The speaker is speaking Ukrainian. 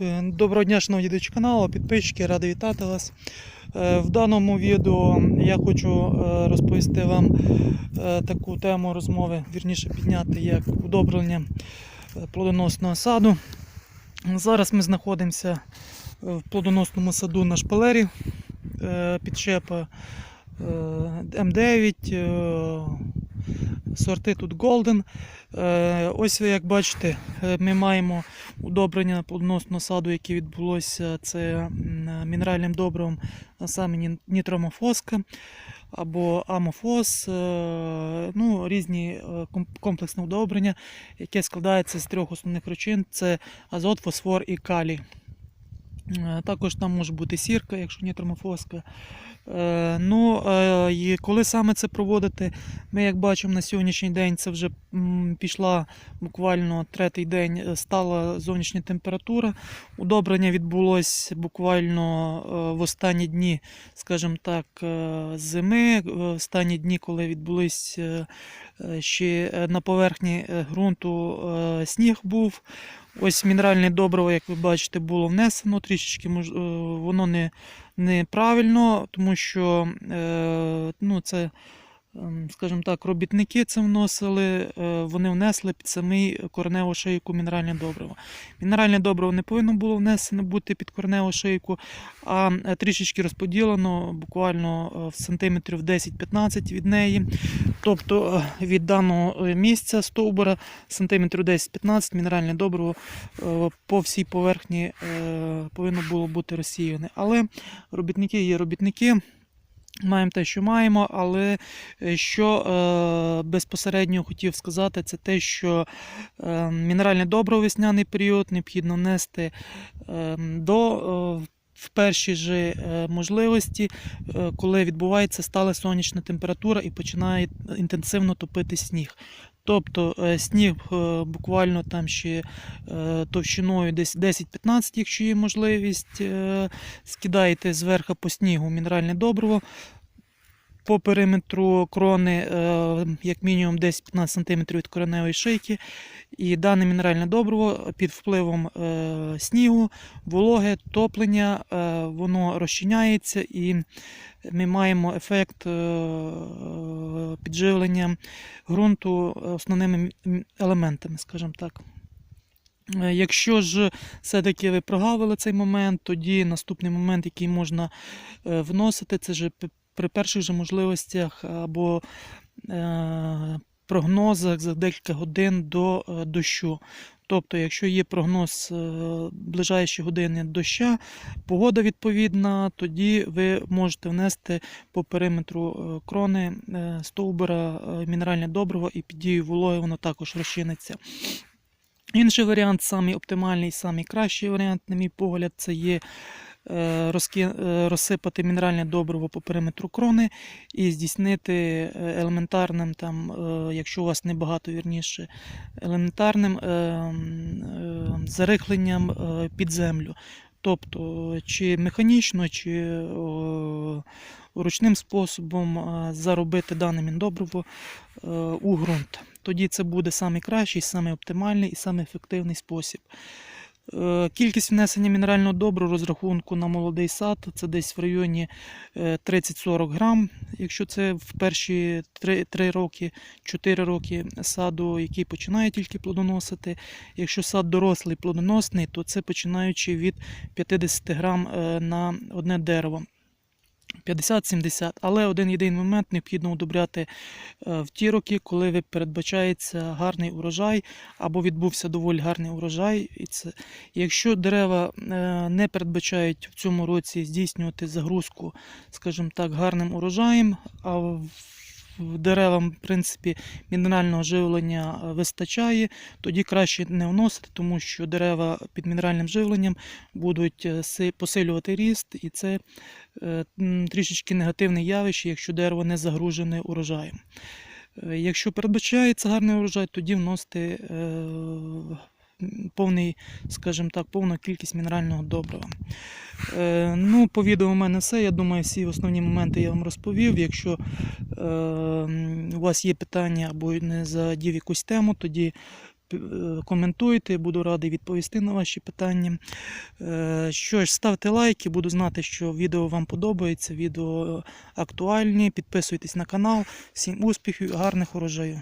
Е, Доброго дня, шановні глядачі каналу, підписчики, радий вітати вас. Е, В даному відео я хочу е, розповісти вам таку тему розмови, вірніше підняти як удобрення плодоносного саду. Зараз ми знаходимося в плодоносному саду на шпалері підшепа е, М9, е, сорти тут Golden. Е, Ось ви як бачите, е, ми маємо удобрення плодоносного саду, яке відбулося це мінеральним добривом, а саме нітромофоска або амофос, е, ну, різні ком- комплексне удобрення, яке складається з трьох основних речин: це азот, фосфор і калій. Е, Також там може бути сірка, якщо нітромофоска. Е, Ну, е, і коли саме це проводити, ми, як бачимо, на сьогоднішній день це вже пішла буквально третій день, стала зовнішня температура. Удобрення відбулось буквально в останні дні, скажімо так, зими, в останні дні, коли відбулись ще на поверхні ґрунту сніг був. Ось мінеральне добриво, як ви бачите, було внесено. Трішечки, е, воно не, неправильно, тому що е, ну, це, скажімо так, робітники це вносили, е, вони внесли під самий кореневу шийку мінеральне добриво. Мінеральне добриво не повинно було внесено бути під кореневу шийку, а е, трішечки розподілено буквально е, в сантиметрів 10-15 від неї. Тобто від даного місця стовбура сантиметрів 10-15 мінеральне добриво по всій поверхні повинно було бути розсіяне. Але робітники є робітники. Маємо те, що маємо, але е, що е, безпосередньо хотів сказати, це те, що е, мінеральне добриво весняний період необхідно внести е, до е, в перші ж е, можливості, е, коли відбувається стала сонячна температура і починає інтенсивно топити сніг. Тобто е, сніг е, буквально там ще е, товщиною десь 10-15, якщо є можливість, скидаєте зверху по снігу мінеральне добриво. По периметру крони, е, як мінімум 10-15 см від кореневої шийки. І дане мінеральне добриво під впливом е, снігу, вологи, топлення, е, воно розчиняється і ми маємо ефект підживлення ґрунту основними елементами, скажімо так. Якщо ж все-таки ви прогавили цей момент, тоді наступний момент, який можна вносити, це ж при перших же можливостях або е, прогнозах за декілька годин до е, дощу. Тобто, якщо є прогноз е, ближайші години доща, погода відповідна, тоді ви можете внести по периметру е, крони е, стовбура е, мінеральне добриво і під дією вологи воно також розчиниться. Інший варіант, самий оптимальний, самий кращий варіант, на мій погляд, це є е, е, розсипати мінеральне добриво по периметру крони і здійснити е, елементарним, там, е, якщо у вас небагато вірніше, елементарним е, е, зарихленням е, під землю. Тобто, чи механічно, чи ручним способом е, заробити дане міндобриво е, у ґрунт. Тоді це буде найкращий, оптимальний і самий ефективний спосіб. Е, Кількість внесення мінерального добру розрахунку на молодий сад це десь в районі е, 30-40 грам. Якщо це в перші 3, 3 роки, 4 роки саду, який починає тільки плодоносити. Якщо сад дорослий плодоносний, то це починаючи від 50 грам е, на одне дерево. 50-70, але один єдиний момент необхідно удобряти е, в ті роки, коли ви передбачається гарний урожай або відбувся доволі гарний урожай. І це, якщо дерева е, не передбачають в цьому році здійснювати загрузку, скажімо так, гарним урожаєм, а деревам, в принципі, мінерального живлення е, вистачає, тоді краще не вносити, тому що дерева під мінеральним живленням будуть е, посилювати ріст, і це е, трішечки негативне явище, якщо дерево не загружене урожаєм. Якщо передбачається гарний урожай, тоді вносити повний, скажімо так, повну кількість мінерального добрива. Е, Ну, по відео у мене все. Я думаю, всі основні моменти я вам розповів. Якщо е, у вас є питання або не задів якусь тему, тоді е, коментуйте, буду радий відповісти на ваші питання. Е, Що ж, ставте лайки, буду знати, що відео вам подобається, відео актуальні. Підписуйтесь на канал. Всім успіхів, гарних урожаїв.